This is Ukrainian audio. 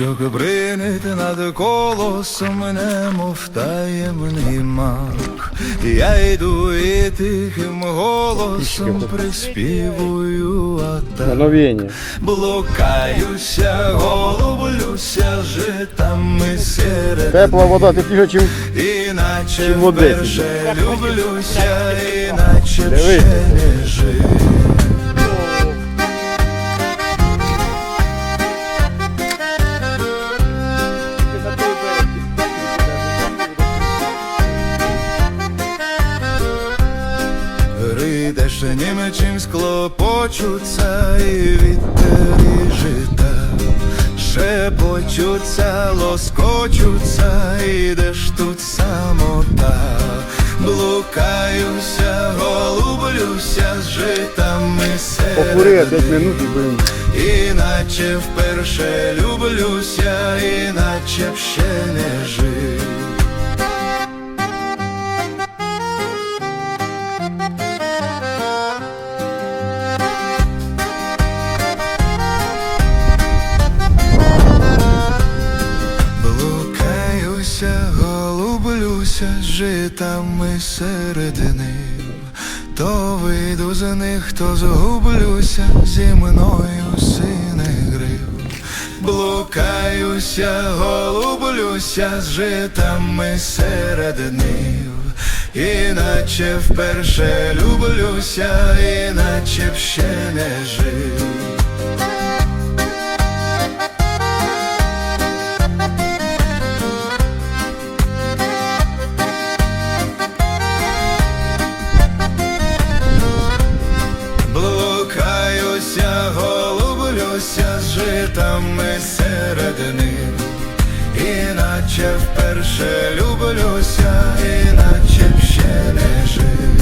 бринить над колосом, немов таємний мак. Я йду і тихим голосом приспівую, а так Мгновение. блукаюся, голублюся житами серед Тепла вода тепліша, чим Іначе вперше люблюся, іначе б Диви. Ще не жив. Ридеш німечим склопочуться і вітер і жита Шепочуться, лоскочуться, ідеш тут самота Блукаюся, голублюся з житами серед 5 минут і. Іначе вперше люблюся, іначе б ще не жив. З житами серед нив, то вийду з них, то згублюся зі мною сине грив. Блукаюся, голублюся з житами серед нив, іначе вперше люблюся, іначе б ще не жив. Голублюся з житами серед них, іначе вперше люблюся, іначе б ще не жив.